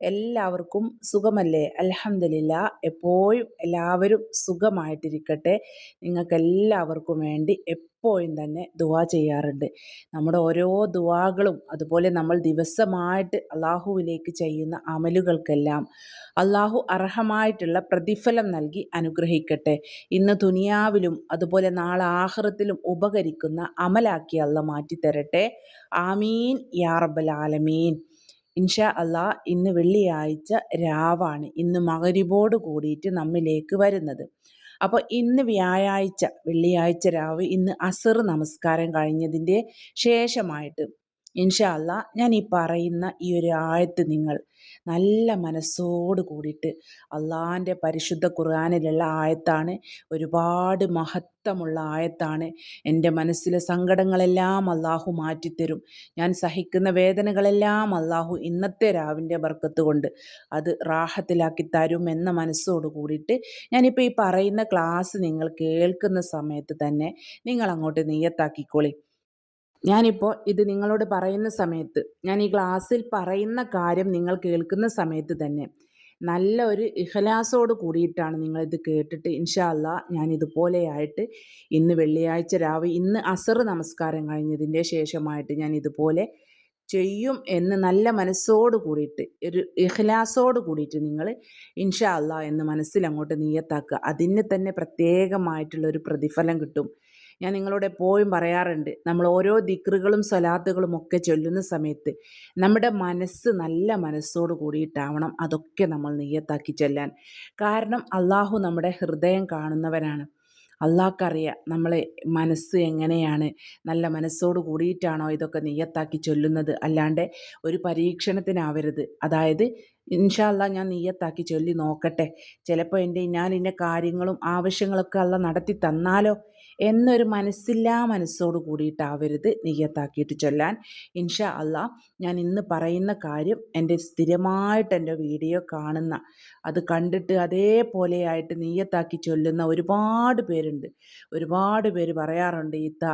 എല്ലാവർക്കും സുഖമല്ലേ? അലഹമില്ല എപ്പോഴും എല്ലാവരും സുഖമായിട്ടിരിക്കട്ടെ. നിങ്ങൾക്ക് എല്ലാവർക്കും വേണ്ടി എപ്പോഴും തന്നെ ദുവാ ചെയ്യാറുണ്ട്. നമ്മുടെ ഓരോ ദുവാകളും അതുപോലെ നമ്മൾ ദിവസമായിട്ട് അള്ളാഹുവിലേക്ക് ചെയ്യുന്ന അമലുകൾക്കെല്ലാം അള്ളാഹു അർഹമായിട്ടുള്ള പ്രതിഫലം നൽകി അനുഗ്രഹിക്കട്ടെ. ഇന്ന് ദുനിയാവിലും അതുപോലെ നാളെ ആഹ്റത്തിലും ഉപകരിക്കുന്ന അമലാക്കി അല്ല മാറ്റിത്തരട്ടെ. ആമീൻ. യാ റബ്ബൽ ആലമീൻ. ഇൻഷാ അള്ളാ ഇന്ന് വെള്ളിയാഴ്ച രാവാണ്. ഇന്ന് മകരിബോട് കൂടിയിട്ട് നമ്മിലേക്ക് വരുന്നത്. അപ്പോൾ ഇന്ന് വ്യാഴാഴ്ച വെള്ളിയാഴ്ച രാവ് ഇന്ന് അസർ നമസ്കാരം കഴിഞ്ഞതിന്റെ ശേഷമായിട്ട് ഇൻഷാ അല്ല ഞാൻ ഈ പറയുന്ന ഈ ഒരു ആയത്ത് നിങ്ങൾ നല്ല മനസ്സോട് കൂടിയിട്ട് അള്ളാന്റെ പരിശുദ്ധ ഖുർആാനിലുള്ള ആയത്താണ് ഒരുപാട് മഹത്വമുള്ള ആയത്താണ്. എന്റെ മനസ്സിലെ സങ്കടങ്ങളെല്ലാം അള്ളാഹു മാറ്റിത്തരും. ഞാൻ സഹിക്കുന്ന വേദനകളെല്ലാം അള്ളാഹു ഇന്നത്തെ രാവിന്റെ ബർക്കത്ത് കൊണ്ട് അത് റാഹത്തിലാക്കി തരും എന്ന മനസ്സോട് കൂടിയിട്ട് ഞാനിപ്പോൾ ഈ പറയുന്ന ക്ലാസ് നിങ്ങൾ കേൾക്കുന്ന സമയത്ത് തന്നെ നിങ്ങൾ അങ്ങോട്ട് നെയ്യത്താക്കിക്കോളി ഞാനിപ്പോൾ ഇത് നിങ്ങളോട് പറയുന്ന സമയത്ത് ഞാൻ ഈ ക്ലാസ്സിൽ പറയുന്ന കാര്യം നിങ്ങൾ കേൾക്കുന്ന സമയത്ത് തന്നെ നല്ല ഒരു ഇഹലാസോട് കൂടിയിട്ടാണ് നിങ്ങളിത് കേട്ടിട്ട് ഇൻഷാല്ല ഞാൻ ഇതുപോലെയായിട്ട് ഇന്ന് വെള്ളിയാഴ്ച രാവിലെ ഇന്ന് അസർ നമസ്കാരം കഴിഞ്ഞതിന്റെ ശേഷമായിട്ട് ഞാൻ ഇതുപോലെ ചെയ്യും എന്ന് നല്ല മനസ്സോട് കൂടിയിട്ട് ഒരു ഇഹ്ലാസോട് കൂടിയിട്ട് നിങ്ങൾ ഇൻഷാ അല്ലാ എന്ന് മനസ്സിൽ അങ്ങോട്ട് നീയത്താക്കുക അതിന് തന്നെ പ്രത്യേകമായിട്ടുള്ള ഒരു പ്രതിഫലം കിട്ടും. ഞാൻ നിങ്ങളോട് എപ്പോഴും പറയാറുണ്ട് നമ്മൾ ഓരോ ദിക്റുകളും സ്വലാത്തുകളും ഒക്കെ ചൊല്ലുന്ന സമയത്ത് നമ്മുടെ മനസ്സ് നല്ല മനസ്സോട് കൂടിയിട്ടാവണം അതൊക്കെ നമ്മൾ നെയ്യത്താക്കി ചൊല്ലാൻ. കാരണം അള്ളാഹു നമ്മുടെ ഹൃദയം കാണുന്നവനാണ്. അള്ളാഹ്ക്കറിയാം നമ്മളെ മനസ്സ് എങ്ങനെയാണ് നല്ല മനസ്സോട് കൂടിയിട്ടാണോ ഇതൊക്കെ നെയ്യത്താക്കി ചൊല്ലുന്നത് അല്ലാണ്ട് ഒരു പരീക്ഷണത്തിനാവരുത്. അതായത് ഇൻഷാല്ല ഞാൻ നെയ്യത്താക്കി ചൊല്ലി നോക്കട്ടെ. ചിലപ്പോൾ എന്റെ ഞാൻ ഇന്ന കാര്യങ്ങളും ആവശ്യങ്ങളൊക്കെ അല്ല നടത്തി തന്നാലോ? എന്നൊരു മനസ്സില്ലാ മനസ്സോട് കൂടിയിട്ടാവരുത് നെയ്യത്താക്കിയിട്ട് ചൊല്ലാൻ. ഇൻഷാ അല്ല ഞാൻ ഇന്ന് പറയുന്ന കാര്യം എന്റെ സ്ഥിരമായിട്ട് എന്റെ വീഡിയോ കാണുന്ന അത് കണ്ടിട്ട് അതേപോലെയായിട്ട് നെയ്യത്താക്കി ചൊല്ലുന്ന ഒരുപാട് പേരുണ്ട്. ഒരുപാട് പേര് പറയാറുണ്ട് ഈത്ത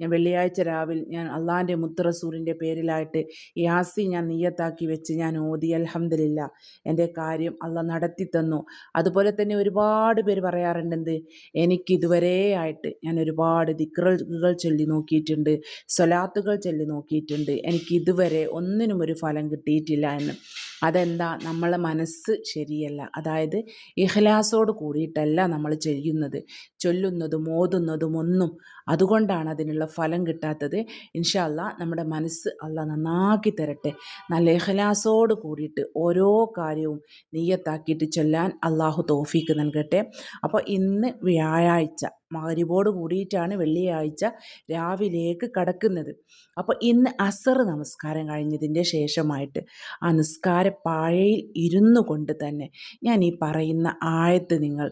ഞാൻ വെള്ളിയാഴ്ച രാവിലെ ഞാൻ അള്ളാന്റെ മുത്തറസൂറിന്റെ പേരിലായിട്ട് യാസി ഞാൻ നീയത്താക്കി വെച്ച് ഞാൻ ഓതി. അലഹമില്ല എന്റെ കാര്യം അള്ള നടത്തി തന്നു അതുപോലെ തന്നെ ഒരുപാട് പേര് പറയാറുണ്ട് എനിക്കിതുവരെ ആയിട്ട് ഞാൻ ഒരുപാട് ദിക്റുകൾ ചൊല്ലി നോക്കിയിട്ടുണ്ട് സ്വലാത്തുകൾ ചൊല്ലി നോക്കിയിട്ടുണ്ട്. എനിക്ക് ഇതുവരെ ഒന്നിനും ഒരു ഫലം കിട്ടിയിട്ടില്ല എന്ന്. അതെന്താ? നമ്മളെ മനസ്സ് ശരിയല്ല. അതായത് ഇഹ്ലാസോട് കൂടിയിട്ടല്ല നമ്മൾ ചെയ്യുന്നത് ചൊല്ലുന്നതും ഓതുന്നതും ഒന്നും അതുകൊണ്ടാണ് അതിനുള്ള ഫലം കിട്ടാത്തത്. ഇൻഷല്ല നമ്മുടെ മനസ്സ് അല്ല നന്നാക്കി തരട്ടെ. നല്ല എഹ്ലാസോട് കൂടിയിട്ട് ഓരോ കാര്യവും നീയത്താക്കിയിട്ട് ചൊല്ലാൻ അള്ളാഹു തോഫീക്ക് നൽകട്ടെ. അപ്പോൾ ഇന്ന് വ്യാഴാഴ്ച മകരിബോട് കൂടിയിട്ടാണ് വെള്ളിയാഴ്ച രാവിലേക്ക് കടക്കുന്നത്. അപ്പോൾ ഇന്ന് അസർ നമസ്കാരം കഴിഞ്ഞതിന്റെ ശേഷമായിട്ട് ആ നിസ്കാര പാഴയിൽ ഇരുന്നു കൊണ്ട് തന്നെ ഞാൻ ഈ പറയുന്ന ആയത്ത് നിങ്ങൾ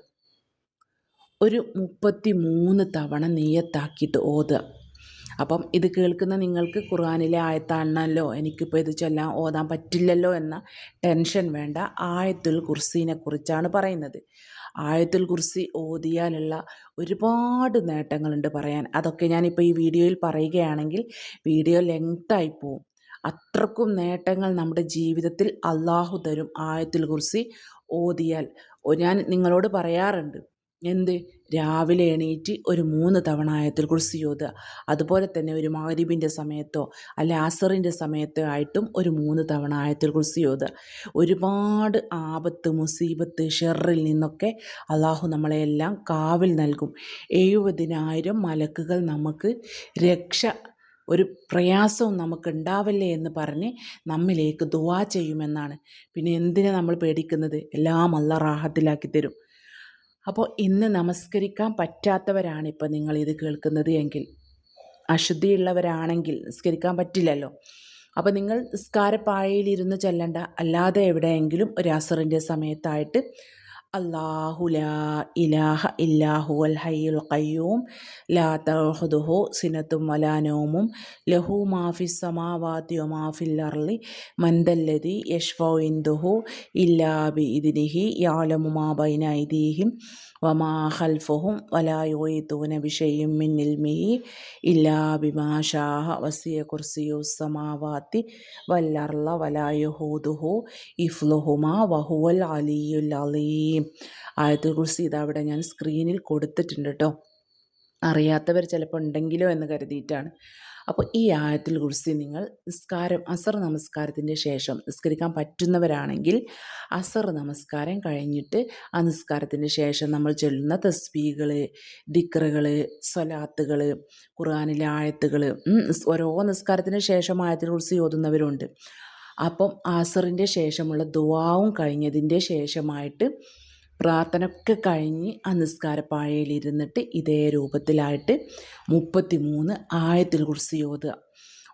ഒരു മുപ്പത്തി മൂന്ന് തവണ നെയ്യത്താക്കിയിട്ട് ഓതുക. അപ്പം ഇത് കേൾക്കുന്ന നിങ്ങൾക്ക് ഖുർആാനിലെ ആയത്താണല്ലോ എനിക്കിപ്പോൾ ഇത് ചൊല്ലാൻ ഓതാൻ പറ്റില്ലല്ലോ എന്ന ടെൻഷൻ വേണ്ട. ആയത്തുൽ കുർസീനെ കുറിച്ചാണ് പറയുന്നത്. ആയത്തുൽ കുർസി ഓതിയാലുള്ള ഒരുപാട് നേട്ടങ്ങളുണ്ട് പറയാൻ. അതൊക്കെ ഞാനിപ്പോൾ ഈ വീഡിയോയിൽ പറയുകയാണെങ്കിൽ വീഡിയോ ലെങ്തായി പോവും. അത്രക്കും നേട്ടങ്ങൾ നമ്മുടെ ജീവിതത്തിൽ അള്ളാഹു തരും ആയത്തുൽ കുർസി ഓതിയാൽ. ഞാൻ നിങ്ങളോട് പറയാറുണ്ട് എന്ത്? രാവിലെ എണീറ്റ് ഒരു മൂന്ന് തവണ ആയത്തിൽ കുറിച്ച് അതുപോലെ തന്നെ ഒരു മാരിബിന്റെ സമയത്തോ അല്ല അസറിന്റെ സമയത്തോ ആയിട്ടും ഒരു മൂന്ന് തവണ ആയത്തിൽ കുറിച്ച് ഒരുപാട് ആപത്ത് മുസീബത്ത് ഷെറിൽ നിന്നൊക്കെ അള്ളാഹു നമ്മളെയെല്ലാം കാവിൽ നൽകും. എഴുപതിനായിരം മലക്കുകൾ നമുക്ക് രക്ഷ ഒരു പ്രയാസവും നമുക്ക് ഉണ്ടാവില്ലേ എന്ന് പറഞ്ഞ് നമ്മിലേക്ക് ദുവാ ചെയ്യുമെന്നാണ്. പിന്നെ എന്തിനാണ് നമ്മൾ പേടിക്കുന്നത്? എല്ലാം അല്ല റാഹത്തിലാക്കി തരും. അപ്പോൾ ഇന്ന് നമസ്കരിക്കാൻ പറ്റാത്തവരാണ് ഇപ്പോൾ ഇത് കേൾക്കുന്നത് എങ്കിൽ. അശുദ്ധിയുള്ളവരാണെങ്കിൽ നിസ്കരിക്കാൻ പറ്റില്ലല്ലോ. അപ്പോൾ നിങ്ങൾ നിസ്കാരപ്പായയിലിരുന്ന് ചെല്ലണ്ട. അല്ലാതെ എവിടെയെങ്കിലും ഒരു അസറിന്റെ സമയത്തായിട്ട് അല്ലാഹു ലാ ഇലാഹ ഇല്ലാഹു അൽ ഹയ്യുൽ ഖയ്യൂം. ലാ തഹുദുഹു സിനത്തും വലാനോമും ലഹു മാഫി സമാവാത്തി മാഫിൽ അർലി മന്ദല്ലതി യഷ്ഫോ ഇന്ദുഹു ഇല്ലാബി ഇതിനിഹി യാലമുമാ ബൈന ഐദീഹിം. വമാ ഖൽഫഹും വലായുതൂന ബിഷയും ഇല്ലാ ബിമാഷാഹ വസിയ കുർസിയു സമാവാത്തി വല്ലർല വലായുഹൂദുഹു ഇഫ്ലുഹുമാ വഹുവൽ അലിയുൽ അലീം. ആയത്തുൽ കുർസി ഇതവിടെ ഞാൻ സ്ക്രീനിൽ കൊടുത്തിട്ടുണ്ട് കേട്ടോ അറിയാത്തവർ ചിലപ്പോൾ ഉണ്ടെങ്കിലോ എന്ന് കരുതിയിട്ടാണ്. അപ്പോൾ ഈ ആയത്തിൽ കുറിച്ച് നിങ്ങൾ നിസ്കാരം അസർ നമസ്കാരത്തിന്റെ ശേഷം നിസ്കരിക്കാൻ പറ്റുന്നവരാണെങ്കിൽ അസർ നമസ്കാരം കഴിഞ്ഞിട്ട് ആ നിസ്കാരത്തിന്റെ ശേഷം നമ്മൾ ചൊല്ലുന്ന തസ്ബീകൾ ദിക്റുകൾ സ്വലാത്തുകൾ ഖുർആാനിലെ ആയത്തുകൾ ഓരോ നിസ്കാരത്തിന് ശേഷം ആയത്തിൽ കുറിച്ച് ഓതുന്നവരുണ്ട്. അപ്പം ആസറിന്റെ ശേഷമുള്ള ദുവാവും കഴിഞ്ഞതിന്റെ ശേഷമായിട്ട് പ്രാർത്ഥനയൊക്കെ കഴിഞ്ഞ് ആ നിസ്കാരപ്പാഴയിലിരുന്നിട്ട് ഇതേ രൂപത്തിലായിട്ട് മുപ്പത്തി മൂന്ന് ആയത്തിൽ കുറിച്ച് ഓതുക.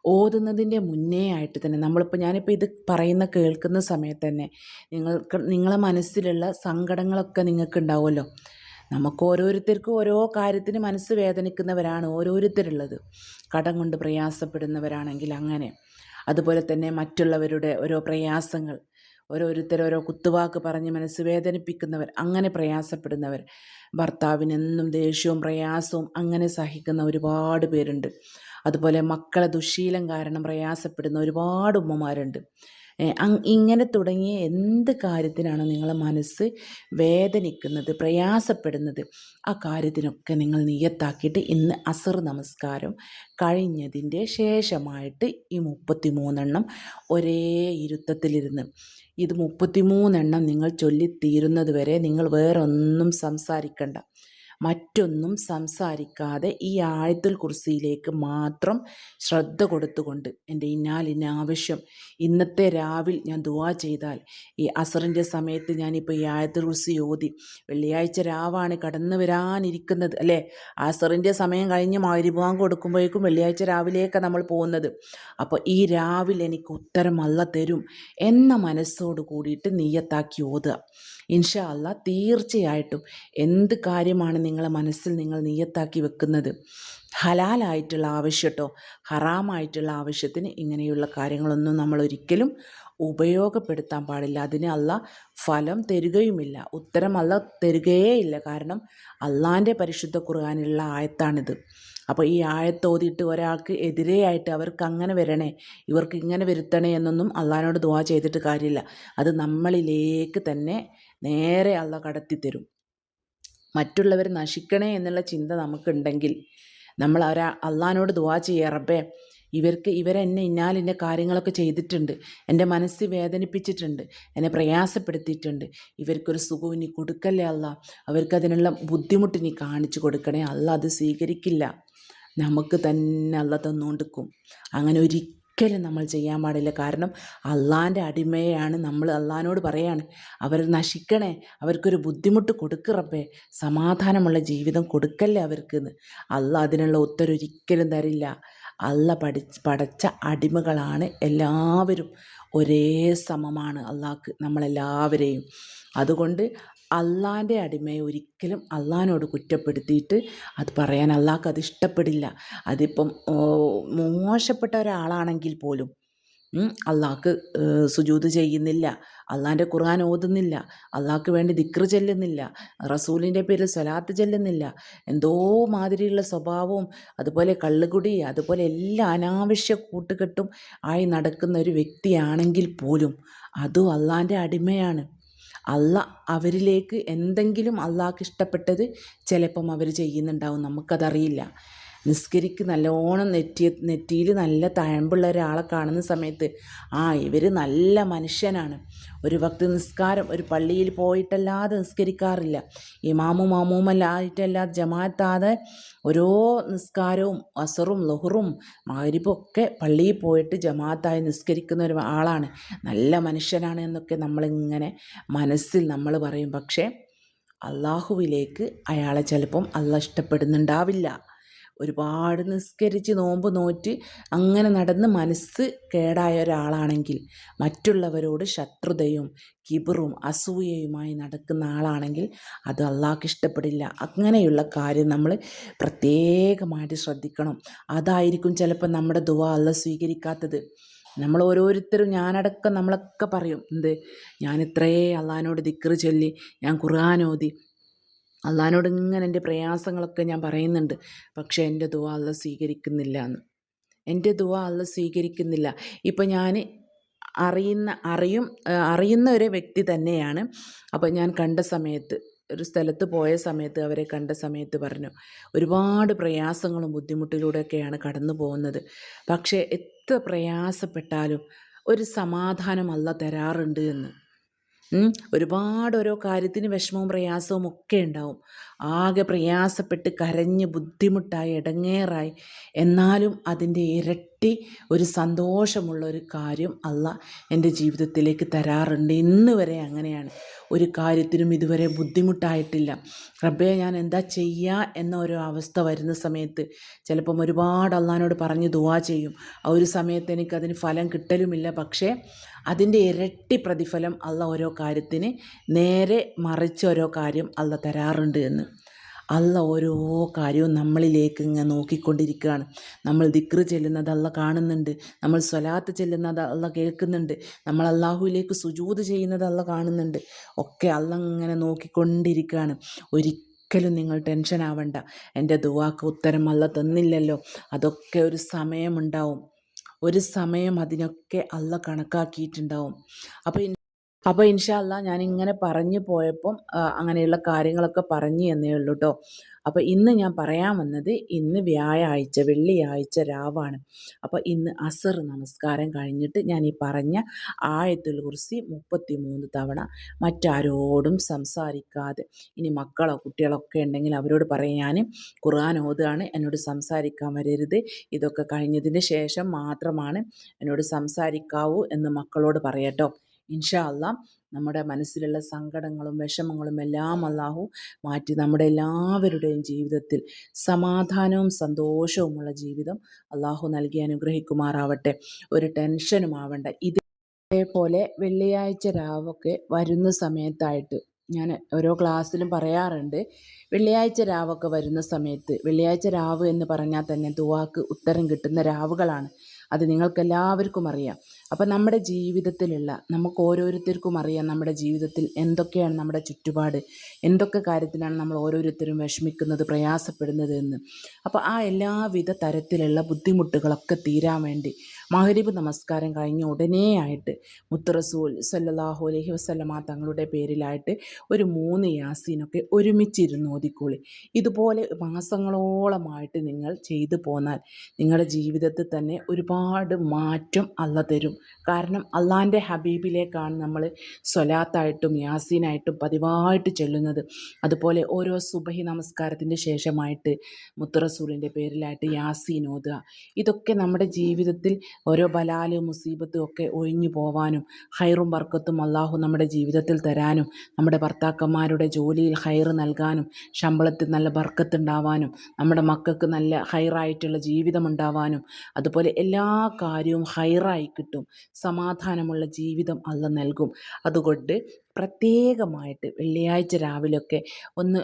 ഓതുന്നതിന്റെ മുന്നേ ആയിട്ട് തന്നെ നമ്മളിപ്പോൾ ഞാനിപ്പോൾ ഇത് പറയുന്ന കേൾക്കുന്ന സമയത്ത് തന്നെ നിങ്ങൾക്ക് നിങ്ങളെ മനസ്സിലുള്ള സങ്കടങ്ങളൊക്കെ നിങ്ങൾക്ക് ഉണ്ടാവുമല്ലോ നമുക്ക് ഓരോരുത്തർക്കും ഓരോ കാര്യത്തിന് മനസ്സ് വേദനിക്കുന്നവരാണ് ഓരോരുത്തരുള്ളത്. കടം കൊണ്ട് പ്രയാസപ്പെടുന്നവരാണെങ്കിൽ അങ്ങനെ. അതുപോലെ തന്നെ മറ്റുള്ളവരുടെ ഓരോ പ്രയാസങ്ങൾ. ഓരോരുത്തർ ഓരോ കുത്തുവാക്ക് പറഞ്ഞ് മനസ്സ് വേദനിപ്പിക്കുന്നവർ അങ്ങനെ പ്രയാസപ്പെടുന്നവർ. ഭർത്താവിനെന്നും ദേഷ്യവും പ്രയാസവും അങ്ങനെ സഹിക്കുന്ന ഒരുപാട് പേരുണ്ട്. അതുപോലെ മക്കളെ ദുശീലം കാരണം പ്രയാസപ്പെടുന്ന ഒരുപാട് ഉമ്മമാരുണ്ട്. ഇങ്ങനെ തുടങ്ങിയ എന്ത് കാര്യത്തിനാണ് നിങ്ങളെ മനസ്സ് വേദനിക്കുന്നത് പ്രയാസപ്പെടുന്നത്? ആ കാര്യത്തിനൊക്കെ നിങ്ങൾ നിയത്താക്കിയിട്ട് ഇന്ന് അസർ നമസ്കാരം കഴിഞ്ഞതിന്റെ ശേഷമായിട്ട് ഈ മുപ്പത്തി മൂന്നെണ്ണം ഒരേ ഇരുത്തത്തിലിരുന്ന് ഇത് മുപ്പത്തിമൂന്നെണ്ണം നിങ്ങൾ ചൊല്ലിത്തീരുന്നത് വരെ നിങ്ങൾ വേറൊന്നും സംസാരിക്കണ്ട. മറ്റൊന്നും സംസാരിക്കാതെ ഈ ആയത്തുൽ കുർസിയിലേക്ക് മാത്രം ശ്രദ്ധ കൊടുത്തുകൊണ്ട് എന്റെ ഇന്നാലിന്ന ആവശ്യം ഇന്നത്തെ രാവിൽ ഞാൻ ദുവാ ചെയ്താൽ ഈ അസറിന്റെ സമയത്ത് ഞാനിപ്പോൾ ഈ ആയത്തുൽ കുർസി ഓതി വെള്ളിയാഴ്ച രാവാണ് കടന്നു വരാനിരിക്കുന്നത് അല്ലേ? അസറിന്റെ സമയം കഴിഞ്ഞ് മാരിഭാഗം കൊടുക്കുമ്പോഴേക്കും വെള്ളിയാഴ്ച രാവിലെയൊക്കെ നമ്മൾ പോകുന്നത്. അപ്പോൾ ഈ രാവിലെ എനിക്ക് ഉത്തരം അല്ല തരും എന്ന മനസ്സോട് കൂടിയിട്ട് നീയത്താക്കി ഓതുക. ഇൻഷാ അല്ല തീർച്ചയായിട്ടും എന്ത് കാര്യമാണ് നിങ്ങളെ മനസ്സിൽ നിങ്ങൾ നീയത്താക്കി വെക്കുന്നത്. ഹലാലായിട്ടുള്ള ആവശ്യട്ടോ ഹറാമായിട്ടുള്ള ആവശ്യത്തിന് ഇങ്ങനെയുള്ള കാര്യങ്ങളൊന്നും നമ്മൾ ഒരിക്കലും ഉപയോഗപ്പെടുത്താൻ പാടില്ല. അതിന് അല്ല ഫലം തരികയുമില്ല. ഉത്തരം അല്ല തരികയേയില്ല. കാരണം അള്ളാന്റെ പരിശുദ്ധ കുറുകാനുള്ള ആയത്താണിത്. അപ്പോൾ ഈ ആയത്തോതിയിട്ട് ഒരാൾക്ക് എതിരെയായിട്ട് അവർക്ക് അങ്ങനെ വരണേ ഇവർക്ക് ഇങ്ങനെ വരുത്തണേ എന്നൊന്നും അള്ളഹാനോട് ദുവാ ചെയ്തിട്ട് കാര്യമില്ല. അത് നമ്മളിലേക്ക് തന്നെ നേരെ അള്ള കടത്തിത്തരും. മറ്റുള്ളവർ നശിക്കണേ എന്നുള്ള ചിന്ത നമുക്കുണ്ടെങ്കിൽ നമ്മൾ അവരെ അള്ളഹാനോട് ദുവാ ചെയ്യുക റബ്ബേ. ഇവർക്ക് ഇവരെന്നെ ഇന്നാലിന്റെ കാര്യങ്ങളൊക്കെ ചെയ്തിട്ടുണ്ട്. എന്റെ മനസ്സ് വേദനിപ്പിച്ചിട്ടുണ്ട്. എന്നെ പ്രയാസപ്പെടുത്തിയിട്ടുണ്ട്. ഇവർക്കൊരു സുഖം ഇനി കൊടുക്കല്ലേ അല്ല അവർക്കതിനുള്ള ബുദ്ധിമുട്ട് ഇനി കാണിച്ചു കൊടുക്കണേ. അല്ല അത് സ്വീകരിക്കില്ല. നമുക്ക് തന്നെ അല്ല തന്നുകൊണ്ടിരിക്കും അങ്ങനെ ഒരിക്കലും ഒരിക്കലും നമ്മൾ ചെയ്യാൻ പാടില്ല. കാരണം അള്ളാന്റെ അടിമയാണ് നമ്മൾ അള്ളഹാനോട് പറയാണ്. അവർ നശിക്കണേ. അവർക്കൊരു ബുദ്ധിമുട്ട് കൊടുക്കറപ്പേ സമാധാനമുള്ള ജീവിതം കൊടുക്കല്ലേ അവർക്ക് അല്ല അതിനുള്ള ഉത്തരൊരിക്കലും തരില്ല. അല്ല പഠിച്ച് പഠിച്ച അടിമകളാണ് എല്ലാവരും. ഒരേ സമമാണ് അള്ളാഹ്ക്ക് നമ്മളെല്ലാവരെയും. അതുകൊണ്ട് അള്ളാന്റെ അടിമയെ ഒരിക്കലും അള്ളഹാനോട് കുറ്റപ്പെടുത്തിയിട്ട് അത് പറയാൻ അള്ളാഹ്ക്ക് അത് ഇഷ്ടപ്പെടില്ല. അതിപ്പം മോശപ്പെട്ട ഒരാളാണെങ്കിൽ പോലും അള്ളാഹ്ക്ക് സുജൂത് ചെയ്യുന്നില്ല അള്ളാന്റെ ഖുർആൻ ഓതുന്നില്ല അള്ളാഹ്ക്ക് വേണ്ടി ദിക്ർ ചെല്ലുന്നില്ല റസൂലിന്റെ പേരിൽ സ്വലാത്ത് ചെല്ലുന്നില്ല എന്തോ മാതിരിയുള്ള സ്വഭാവവും അതുപോലെ കള്ളുകുടി അതുപോലെ എല്ലാ അനാവശ്യ കൂട്ടുകെട്ടും ആയി നടക്കുന്ന ഒരു വ്യക്തിയാണെങ്കിൽ പോലും അതും അള്ളാന്റെ അടിമയാണ്. അല്ല അവരിലേക്ക് എന്തെങ്കിലും അള്ളാഹ്ക്ക് ഇഷ്ടപ്പെട്ടത് ചിലപ്പം അവർ ചെയ്യുന്നുണ്ടാവും. നമുക്കതറിയില്ല. നിസ്കരിക്ക് നല്ലോണം നെറ്റി നെറ്റിയിൽ നല്ല തഴമ്പുള്ള ഒരാളെ കാണുന്ന സമയത്ത് ആ ഇവർ നല്ല മനുഷ്യനാണ്. ഒരു ഭക്തി നിസ്കാരം ഒരു പള്ളിയിൽ പോയിട്ടല്ലാതെ നിസ്കരിക്കാറില്ല. ഇമാമും മാമൂമല്ലായിട്ടല്ലാതെ ജമാഅത്താതെ ഓരോ നിസ്കാരവും അസറും ലഹുറും മാരിപ്പൊക്കെ പള്ളിയിൽ പോയിട്ട് ജമാഅത്തായി നിസ്കരിക്കുന്ന ഒരു ആളാണ്. നല്ല മനുഷ്യനാണ് എന്നൊക്കെ നമ്മളിങ്ങനെ മനസ്സിൽ നമ്മൾ പറയും. പക്ഷേ അള്ളാഹുവിലേക്ക് അയാളെ ചിലപ്പം അള്ള ഇഷ്ടപ്പെടുന്നുണ്ടാവില്ല. ഒരുപാട് നിസ്കരിച്ച് നോമ്പ് നോറ്റ് അങ്ങനെ നടന്ന് മനസ്സ് കേടായ ഒരാളാണെങ്കിൽ മറ്റുള്ളവരോട് ശത്രുതയും കിബറും അസൂയയുമായി നടക്കുന്ന ആളാണെങ്കിൽ അത് അള്ളാഹ്ക്ക് ഇഷ്ടപ്പെടില്ല. അങ്ങനെയുള്ള കാര്യം നമ്മൾ പ്രത്യേകമായിട്ട് ശ്രദ്ധിക്കണം. അതായിരിക്കും ചിലപ്പോൾ നമ്മുടെ ദുവ അല്ല സ്വീകരിക്കാത്തത്. നമ്മൾ ഓരോരുത്തരും ഞാനടക്കം നമ്മളൊക്കെ പറയും എന്ത്? ഞാൻ ഇത്രേ അള്ളഹാനോട് ദിക്കറ് ചൊല്ലി ഞാൻ ഖുർആൻ ഓതി അള്ളഹാനോട് ഇങ്ങനെ എന്റെ പ്രയാസങ്ങളൊക്കെ ഞാൻ പറയുന്നുണ്ട്. പക്ഷേ എന്റെ ദുവ അള്ള സ്വീകരിക്കുന്നില്ല എന്ന് എന്റെ ദുവ അള്ള സ്വീകരിക്കുന്നില്ല. ഇപ്പം ഞാൻ അറിയുന്ന അറിയും അറിയുന്ന ഒരു വ്യക്തി തന്നെയാണ്. അപ്പോൾ ഞാൻ കണ്ട സമയത്ത് ഒരു സ്ഥലത്ത് പോയ സമയത്ത് അവരെ കണ്ട സമയത്ത് പറഞ്ഞു ഒരുപാട് പ്രയാസങ്ങളും ബുദ്ധിമുട്ടിലൂടെയൊക്കെയാണ് കടന്നു പോകുന്നത്. പക്ഷേ എത്ര പ്രയാസപ്പെട്ടാലും ഒരു സമാധാനം അല്ല തരാറുണ്ട് എന്ന്. ഒരുപാട് ഓരോ കാര്യത്തിന് വിഷമവും പ്രയാസവും ഒക്കെ ഉണ്ടാവും. ആകെ പ്രയാസപ്പെട്ട് കരഞ്ഞ് ബുദ്ധിമുട്ടായി ഇടങ്ങേറായി എന്നാലും അതിന്റെ ഇരട്ടി ഒരു സന്തോഷമുള്ള ഒരു കാര്യം അല്ല എന്റെ ജീവിതത്തിലേക്ക് തരാറുണ്ട്. ഇന്ന് വരെ അങ്ങനെയാണ്. ഒരു കാര്യത്തിനും ഇതുവരെ ബുദ്ധിമുട്ടായിട്ടില്ല. റബ്ബേ ഞാൻ എന്താ ചെയ്യുക എന്ന ഒരു അവസ്ഥ വരുന്ന സമയത്ത് ചിലപ്പം ഒരുപാട് അള്ളഹാനോട് പറഞ്ഞ് ദുവാ ചെയ്യും. ആ ഒരു സമയത്ത് എനിക്കതിന് ഫലം കിട്ടലുമില്ല. പക്ഷേ അതിന്റെ ഇരട്ടി പ്രതിഫലം അള്ള ഓരോ കാര്യത്തിന് നേരെ മറിച്ച് ഓരോ കാര്യം അള്ള തരാറുണ്ട് എന്ന്. അല്ല ഓരോ കാര്യവും നമ്മളിലേക്ക് ഇങ്ങനെ നോക്കിക്കൊണ്ടിരിക്കുകയാണ്. നമ്മൾ ദിക്റ് ചെല്ലുന്നത് അല്ല കാണുന്നുണ്ട്. നമ്മൾ സ്വലാത്ത് ചെല്ലുന്നത് അല്ല കേൾക്കുന്നുണ്ട്. നമ്മൾ അള്ളാഹുവിലേക്ക് സുജൂത് ചെയ്യുന്നത് അല്ല കാണുന്നുണ്ട്. ഒക്കെ അല്ല ഇങ്ങനെ നോക്കിക്കൊണ്ടിരിക്കുകയാണ്. ഒരിക്കലും നിങ്ങൾ ടെൻഷൻ ആവണ്ട. എന്റെ ദുവാക്ക് ഉത്തരം അല്ല തന്നില്ലല്ലോ. അതൊക്കെ ഒരു സമയമുണ്ടാവും. ഒരു സമയം അതിനൊക്കെ അല്ല കണക്കാക്കിയിട്ടുണ്ടാവും. അപ്പോൾ അപ്പോൾ ഇൻഷാല്ല ഞാൻ ഇങ്ങനെ പറഞ്ഞു പോയപ്പം അങ്ങനെയുള്ള കാര്യങ്ങളൊക്കെ പറഞ്ഞു എന്നേ ഉള്ളൂ കേട്ടോ അപ്പോൾ ഇന്ന് ഞാൻ പറയാൻ വന്നത് ഇന്ന് വ്യാഴാഴ്ച വെള്ളിയാഴ്ച രാവാണ്. അപ്പോൾ ഇന്ന് അസർ നമസ്കാരം കഴിഞ്ഞിട്ട് ഞാൻ ഈ പറഞ്ഞ ആയത്തുൽ കുറിസി മുപ്പത്തി മൂന്ന് തവണ മറ്റാരോടും സംസാരിക്കാതെ ഇനി മക്കളോ കുട്ടികളൊക്കെ ഉണ്ടെങ്കിൽ അവരോട് പറയാൻ ഖുർആൻ ഓതുകയാണ് എന്നോട് സംസാരിക്കാൻ വരരുത്. ഇതൊക്കെ കഴിഞ്ഞതിന് ശേഷം മാത്രമാണ് എന്നോട് സംസാരിക്കാവൂ എന്ന് മക്കളോട് പറയട്ടോ ഇൻഷാ അല്ലാം നമ്മുടെ മനസ്സിലുള്ള സങ്കടങ്ങളും വിഷമങ്ങളും എല്ലാം അള്ളാഹു മാറ്റി നമ്മുടെ എല്ലാവരുടെയും ജീവിതത്തിൽ സമാധാനവും സന്തോഷവുമുള്ള ജീവിതം അള്ളാഹു നൽകി അനുഗ്രഹിക്കുമാറാവട്ടെ. ഒരു ടെൻഷനും ആവണ്ട. ഇതേപോലെ വെള്ളിയാഴ്ച രാവൊക്കെ വരുന്ന സമയത്തായിട്ട് ഞാൻ ഓരോ ക്ലാസ്സിലും പറയാറുണ്ട്. വെള്ളിയാഴ്ച രാവൊക്കെ വരുന്ന സമയത്ത് വെള്ളിയാഴ്ച രാവ് എന്ന് പറഞ്ഞാൽ തന്നെ ദുവാക്ക് ഉത്തരം കിട്ടുന്ന രാവുകളാണ്. അത് നിങ്ങൾക്കെല്ലാവർക്കും അറിയാം. അപ്പം നമ്മുടെ ജീവിതത്തിലുള്ള നമുക്ക് ഓരോരുത്തർക്കും അറിയാം നമ്മുടെ ജീവിതത്തിൽ എന്തൊക്കെയാണ് നമ്മുടെ ചുറ്റുപാട് എന്തൊക്കെ കാര്യത്തിലാണ് നമ്മൾ ഓരോരുത്തരും വിഷമിക്കുന്നത് പ്രയാസപ്പെടുന്നത് എന്ന്. അപ്പോൾ ആ എല്ലാവിധ തരത്തിലുള്ള ബുദ്ധിമുട്ടുകളൊക്കെ തീരാൻ വേണ്ടി മഹരിബ് നമസ്കാരം കഴിഞ്ഞ ഉടനെയായിട്ട് മുത്തറസൂൽ സല്ലാഹു അലഹി വസ്ലമ തങ്ങളുടെ പേരിലായിട്ട് ഒരു മൂന്ന് യാസീനൊക്കെ ഒരുമിച്ചിരുന്ന് ഓതിക്കോളി. ഇതുപോലെ മാസങ്ങളോളമായിട്ട് നിങ്ങൾ ചെയ്തു പോന്നാൽ നിങ്ങളുടെ ജീവിതത്തിൽ തന്നെ ഒരുപാട് മാറ്റം അല്ല തരും. കാരണം അള്ളാന്റെ ഹബീബിലേക്കാണ് നമ്മൾ സ്വലാത്തായിട്ടും യാസീനായിട്ടും പതിവായിട്ട് ചെല്ലുന്നത്. അതുപോലെ ഓരോ സുബഹി നമസ്കാരത്തിന്റെ ശേഷമായിട്ട് മുത്തറസൂലിന്റെ പേരിലായിട്ട് യാസീൻ ഓതുക. ഇതൊക്കെ നമ്മുടെ ജീവിതത്തിൽ ഓരോ ബലാൽ മുസീബത്തും ഒക്കെ ഒഴിഞ്ഞു പോവാനും ഹൈറും വർക്കത്തും അള്ളാഹു നമ്മുടെ ജീവിതത്തിൽ തരാനും നമ്മുടെ ഭർത്താക്കന്മാരുടെ ജോലിയിൽ ഹൈർ നൽകാനും ശമ്പളത്തിൽ നല്ല ബർക്കത്തുണ്ടാവാനും നമ്മുടെ മക്കൾക്ക് നല്ല ഹൈറായിട്ടുള്ള ജീവിതം ഉണ്ടാവാനും അതുപോലെ എല്ലാ കാര്യവും ഹൈറായി കിട്ടും സമാധാനമുള്ള ജീവിതം അല്ല നൽകും. അതുകൊണ്ട് പ്രത്യേകമായിട്ട് വെള്ളിയാഴ്ച രാവിലെയൊക്കെ ഒന്ന്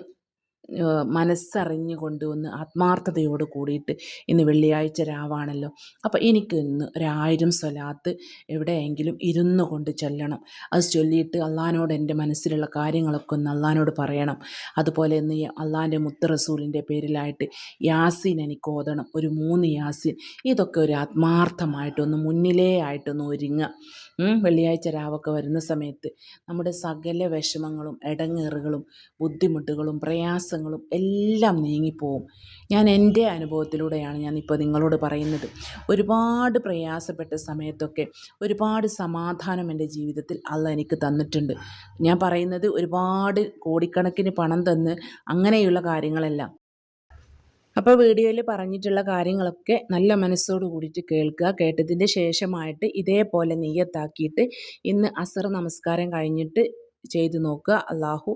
മനസ്സറിഞ്ഞുകൊണ്ട് കൊണ്ടുവന്ന് ആത്മാർത്ഥതയോട് കൂടിയിട്ട് ഇന്ന് വെള്ളിയാഴ്ച രാവാണല്ലോ. അപ്പോൾ എനിക്ക് ഇന്ന് ഒരായിരം സ്വലാത്ത് എവിടെയെങ്കിലും ഇരുന്നു കൊണ്ട് ചെല്ലണം. അത് ചൊല്ലിയിട്ട് അള്ളഹാനോട് എന്റെ മനസ്സിലുള്ള കാര്യങ്ങളൊക്കെ ഒന്ന് അള്ളഹാനോട് പറയണം. അതുപോലെ ഇന്ന് അള്ളാഹാന്റെ മുത്ത് റസൂലിന്റെ പേരിലായിട്ട് യാസീൻ എനിക്ക് ഓതണം. ഒരു മൂന്ന് യാസീൻ. ഇതൊക്കെ ഒരു ആത്മാർത്ഥമായിട്ടൊന്ന് മുന്നിലേ ആയിട്ടൊന്ന് ഒരുങ്ങുക വെള്ളിയാഴ്ച രാവൊക്കെ വരുന്ന സമയത്ത് നമ്മുടെ സകല വിഷമങ്ങളും ഇടങ്ങേറുകളും ബുദ്ധിമുട്ടുകളും പ്രയാസങ്ങളും എല്ലാം നീങ്ങിപ്പോവും. ഞാൻ എന്റെ അനുഭവത്തിലൂടെയാണ് ഞാൻ ഇപ്പോൾ നിങ്ങളോട് പറയുന്നത്. ഒരുപാട് പ്രയാസപ്പെട്ട സമയത്തൊക്കെ ഒരുപാട് സമാധാനം എന്റെ ജീവിതത്തിൽ അള്ള എനിക്ക് തന്നിട്ടുണ്ട്. ഞാൻ പറയുന്നത് ഒരുപാട് കോടിക്കണക്കിന് പണം തന്ന് അങ്ങനെയുള്ള കാര്യങ്ങളെല്ലാം. അപ്പോൾ വീഡിയോയിൽ പറഞ്ഞിട്ടുള്ള കാര്യങ്ങളൊക്കെ നല്ല മനസ്സോട് കൂടിയിട്ട് കേൾക്കുക. കേട്ടതിന്റെ ശേഷമായിട്ട് ഇതേപോലെ നെയ്യത്താക്കിയിട്ട് ഇന്ന് അസർ നമസ്കാരം കഴിഞ്ഞിട്ട് ചെയ്തു നോക്കുക. അള്ളാഹു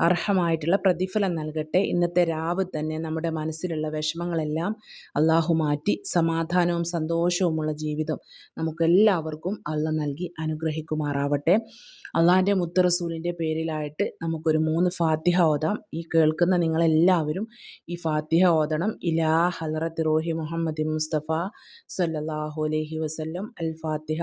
അർഹമായിട്ടുള്ള പ്രതിഫലം നൽകട്ടെ. ഇന്നത്തെ രാവ് തന്നെ നമ്മുടെ മനസ്സിലുള്ള വിഷമങ്ങളെല്ലാം അള്ളാഹു മാറ്റി സമാധാനവും സന്തോഷവുമുള്ള ജീവിതം നമുക്കെല്ലാവർക്കും അള്ള നൽകി അനുഗ്രഹിക്കുമാറാവട്ടെ. അള്ളാഹിന്റെ മുത്തറസൂലിന്റെ പേരിലായിട്ട് നമുക്കൊരു മൂന്ന് ഫാത്തിഹ ഓതാം. ഈ കേൾക്കുന്ന നിങ്ങളെല്ലാവരും ഈ ഫാത്തിഹ ഓതണം. ഇലാ ഹലറത്ത് റോഹി മുഹമ്മദ് മുസ്തഫ സല്ലാഹു അലൈഹി വസല്ലം അൽ ഫാത്തിഹ.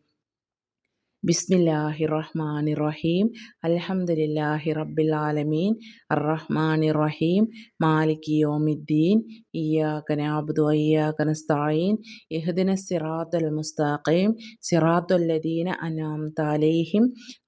ബിസ്മില്ലാഹി റഹ്മാനി റഹീം അൽഹംദുലില്ലാഹി റബ്ബിൽ ആലമീൻ അർറഹ്മാൻ റഹീം മാലിക് യോമിദ്ദീൻ വഇയ്യാക നസ്തഈൻ ഇഹ്ദിന സിറാത്തൽ മുസ്തഖീം. സിറാത്തുൽ ലദീന അൻഅംത അലൈഹിം.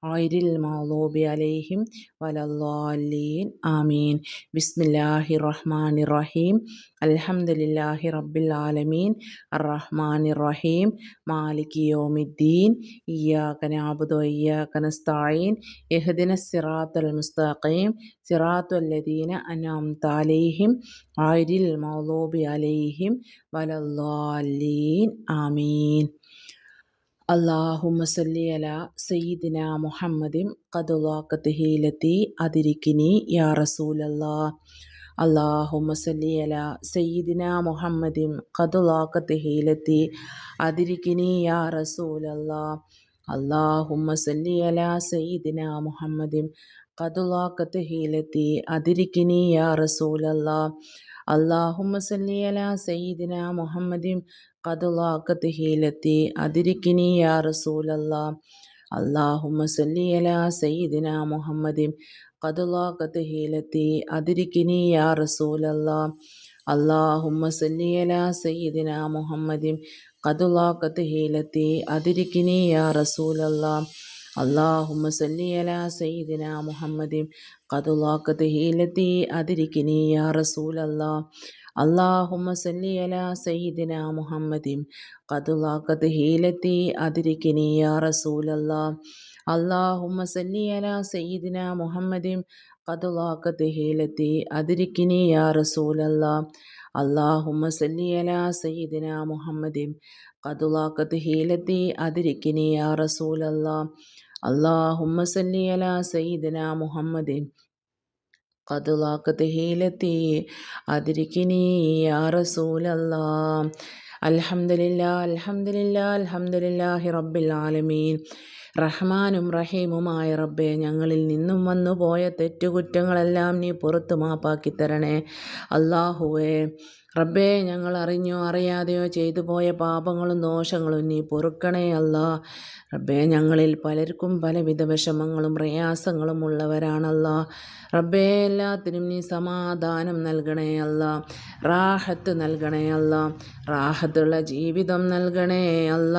ഗൈറിൽ മഗ്ദൂബി അലൈഹിം. വലദ്ദാലീൻ ആമീൻ. ബിസ്മില്ലാഹി റഹ്മാനി റഹീം അലഹമുല്ലാഹി റബ്ബിൽ ആലമീൻ. അറഹ്മാൻ റഹീം മാലിക് യോമിദ്ദീൻ. ഇയാക്കനാബുദോ ഇയാക്കനസ്തായീൻ എഹദിന സിറാത്തുൽ മുസ്തഖീം. സിറാത്തുല്ലദീന അനാം താലേഹിം ആയിരിൽ മൗലൂബി അലൈഹിം. വലല്ലാലീൻ ആമീൻ. അള്ളാഹുമ്മ സല്ലി അല സയ്യിദിന മുഹമ്മദിം കതുലാക്കത്ത് ഹീലത്തി അതിരിക്കിനി യാ റസൂലല്ലാ. അള്ളാഹുമ്മ സല്ലി അല സയ്യിദിന മുഹമ്മദിൻ കതുലാക്കത്ത് ഹീലത്തി. അതിരിക്കിനി യാ റസൂൽ അല്ലാ അള്ളാഹുമ്മ സല്ലി അല സയ്യിദിന മുഹമ്മദിൻ കതുലാക്കത്ത് ഹീലത്തി. അതിരിക്കിനി യാ റസൂൽ അല്ലാ അള്ളാഹുമ്മ സല്ലി അല സയ്യിദിന മുഹമ്മദിൻ കതുലാക്കത്ത് ഹീലത്തി. അതിരിക്കിനി യാ റസൂൽ അല്ലാ അള്ളാഹുമ്മ സല്ലി അല സയ്യിദിന മുഹമ്മദിൻ اللهم صل على سيدنا محمد قد ضاقت هيلتي أدركني يا رسول الله اللهم صل على سيدنا محمد قد ضاقت هيلتي أدركني يا رسول الله اللهم صل على سيدنا محمد قد ضاقت هيلتي أدركني يا رسول الله اللهم صل على سيدنا محمد قد ضاقت هيلتي أدركني يا رسول الله اللهم صل على سيدنا محمد قد ضاقت هيلتي أدركني يا رسول الله اللهم صل على سيدنا محمد قد ضاقت هيلتي أدركني يا رسول الله اللهم صل على سيدنا محمد قد ضاقت هيلتي أدركني يا رسول الله الحمد لله الحمد لله الحمد لله رب العالمين റഹ്മാനും റഹീമുമായ റബ്ബെ ഞങ്ങളിൽ നിന്നും വന്നു പോയ തെറ്റുകുറ്റങ്ങളെല്ലാം നീ പുറത്തു മാപ്പാക്കി തരണേ. അള്ളാഹുവേ റബ്ബേ ഞങ്ങൾ അറിഞ്ഞോ അറിയാതെയോ ചെയ്തു പോയ പാപങ്ങളും ദോഷങ്ങളും നീ പൊറുക്കണേ അല്ല. റബ്ബേ ഞങ്ങളിൽ പലർക്കും പലവിധ വിഷമങ്ങളും പ്രയാസങ്ങളും ഉള്ളവരാണല്ല. റബ്ബേ എല്ലാത്തിനും നീ സമാധാനം നൽകണേ അല്ല. റാഹത്ത് നൽകണേ അല്ല. റാഹത്തുള്ള ജീവിതം നൽകണേ അല്ല.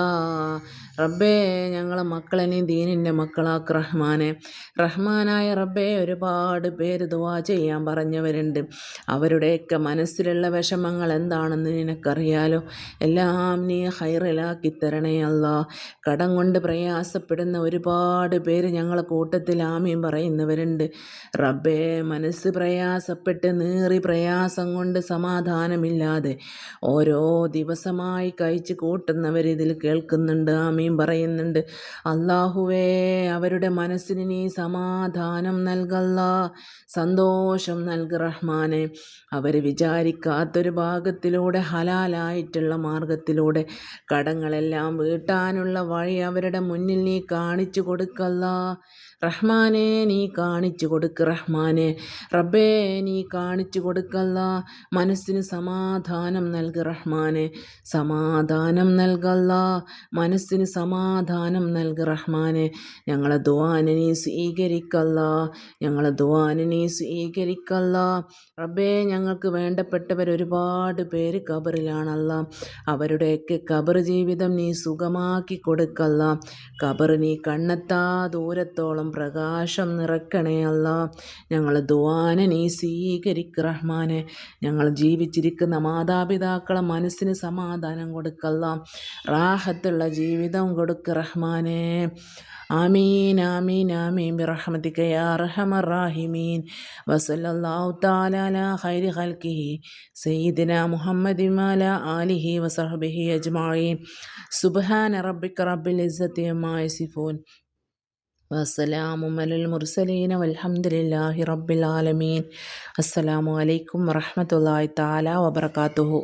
റബ്ബേ ഞങ്ങളെ മക്കളെ നീ ദീനിന്റെ മക്കളാക്ക് റഹ്മാനെ. റഹ്മാനായ റബ്ബേ ഒരുപാട് പേര് ദുവാ ചെയ്യാൻ പറഞ്ഞവരുണ്ട്. അവരുടെയൊക്കെ മനസ്സിലുള്ള വിഷമങ്ങൾ എന്താണെന്ന് നിനക്കറിയാലോ? എല്ലാം നീ ഹൈറിലാക്കി തരണേ അല്ല. കടം കൊണ്ട് പ്രയാസപ്പെടുന്ന ഒരുപാട് പേര് ഞങ്ങളെ കൂട്ടത്തിൽ ആമീൻ പറയുന്നവരുണ്ട്. റബ്ബേ മനസ്സ് പ്രയാസപ്പെട്ട് നീറി പ്രയാസം കൊണ്ട് സമാധാനമില്ലാതെ ഓരോ ദിവസമായി കഴിച്ച് കൂട്ടുന്നവരിതിൽ കേൾക്കുന്നുണ്ട്. ആമീൻ. ആമീൻ പറയുന്നുണ്ട് അള്ളാഹുവേ അവരുടെ മനസ്സിന് നീ സമാധാനം നൽകല്ല. സന്തോഷം നൽക റഹ്മാനെ. അവർ വിചാരിക്കാത്തൊരു ഭാഗത്തിലൂടെ ഹലാലായിട്ടുള്ള മാർഗത്തിലൂടെ കടങ്ങളെല്ലാം വീട്ടാനുള്ള വഴി അവരുടെ മുന്നിൽ നീ കാണിച്ചു കൊടുക്കല്ല. റഹ്മാനെ നീ കാണിച്ചു കൊടുക്ക് റഹ്മാനെ. റബ്ബേ നീ കാണിച്ചു കൊടുക്കല്ല. മനസ്സിന് സമാധാനം നൽകി റഹ്മാനെ. സമാധാനം നൽകല്ല. മനസ്സിന് സമാധാനം നൽകി റഹ്മാനെ. ഞങ്ങളെ ദുവാന നീ സ്വീകരിക്കല്ല. ഞങ്ങളെ ദുവാന നീ സ്വീകരിക്കല്ല. റബ്ബേ ഞങ്ങൾക്ക് വേണ്ടപ്പെട്ടവർ ഒരുപാട് പേര് കബറിലാണല്ല അവരുടെയൊക്കെ കബർ ജീവിതം നീ സുഖമാക്കി കൊടുക്കല്ല. കബർ നീ കണ്ണെത്താ ദൂരത്തോളം പ്രകാശം നിറക്കണേ അല്ല. ഞങ്ങൾ ദ്വാന നീ സ്വീകരിക്ക റഹ്മാനെ. ഞങ്ങൾ ജീവിച്ചിരിക്കുന്ന മാതാപിതാക്കളെ മനസ്സിന് സമാധാനം കൊടുക്കല്ല. റാഹത്തുള്ള ജീവിതം കൊടുക്ക് റഹ്മാനെ. ആമീൻ ആമീൻ ആമീൻ. ബിറഹ്മതിക യാ റഹമർ റാഹിമീൻ വസല്ലല്ലാഹു തആല അലാ ഖൈരി ഖൽഖിഹി. സയ്യിദിനാ മുഹമ്മദി മാല ആലിഹി വസഹ്ബിഹി അജ്മഈൻ. സുബ്ഹാന റബ്ബിക റബ്ബിൽ ഇസ്സതി അമ്മാ യസിഫൂൻ. വസ്സലാമും അലൽ മുർസലീന ആലമീൻ. അസ്സലാമു അലൈക്കും വറഹമത്തല്ലാഹി താല വബർക്കാത്തുഹു